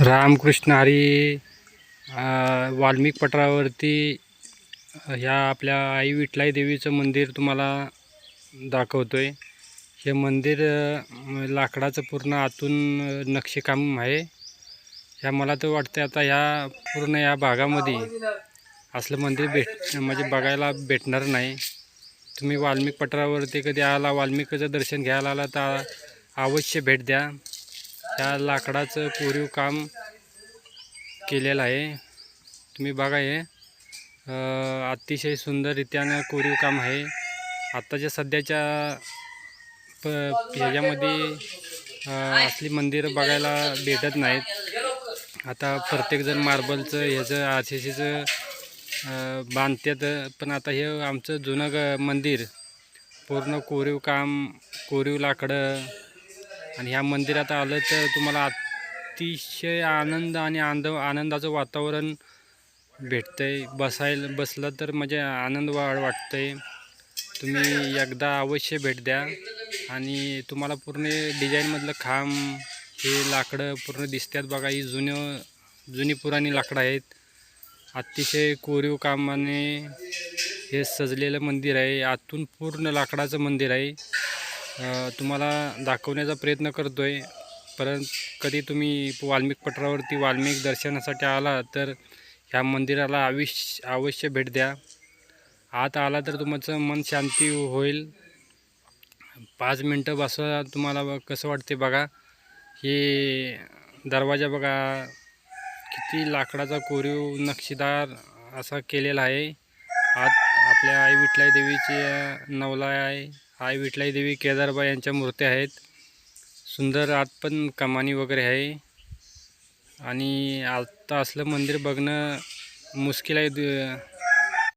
रामकृष्ण हरी वाल्मिक पठारावरती ह्या आपल्या आई विठलाई देवीचं मंदिर तुम्हाला दाखवतो आहे हे मंदिर लाकडाचं पूर्ण आतून नक्षीकाम आहे. ह्या मला तर वाटतं आता ह्या पूर्ण या भागामध्ये असलं मंदिर भेट म्हणजे बघायला भेटणार नाही. तुम्ही वाल्मिक पठारावरती कधी आला वाल्मिकीचं दर्शन घ्यायला आला तर अवश्य भेट द्या. ह्या लाकडाचं कोरीव काम केलेलं आहे. तुम्ही बघा हे. अतिशय सुंदररित्यानं कोरीव काम आहे. आत्ताच्या सध्याच्या प ह्याच्यामध्ये असली मंदिरं बघायला भेटत नाहीत. आता प्रत्येकजण मार्बलचं ह्याचं आर सी सीचं बांधतात पण आता हे आमचं जुनं ग मंदिर. पूर्ण कोरीव काम कोरीव लाकडं आणि ह्या मंदिरात आलं तर तुम्हाला अतिशय आनंद आणि आनंद आनंदाचं वातावरण भेटतंय. बसायला बसलं तर म्हणजे आनंद वा वाटतंय. तुम्ही एकदा अवश्य भेट द्या. आणि तुम्हाला पूर्ण डिझाईनमधलं खांब हे लाकडं पूर्ण दिसतात बघा. ही जुनं जुनी पुराणी लाकडं आहेत. अतिशय कोरीव कामाने हे सजलेलं मंदिर आहे. आतून पूर्ण लाकडाचं मंदिर आहे. तुम्हाला दाखवण्याचा प्रयत्न करतो आहे परंतु कधी तुम्ही वाल्मिक पठारावरती वाल्मिक दर्शनासाठी आला तर ह्या मंदिराला आविश अवश्य भेट द्या. आत आला तर तुमचं मन शांती होईल. पाच मिनटं बसा तुम्हाला ब- कसं वाटते बघा. हे दरवाजा बघा किती लाकडाचा कोरीव नक्षीदार असा केलेला आहे. आत आपल्या आई विठलाई देवीची नवलाय आहे आई विठलाई देवी केदारबाई यांच्या मूर्त्या आहेत. सुंदर आत पण कमानी वगैरे आहे. आणि आत्ता असलं मंदिर बघणं मुश्किल आहे.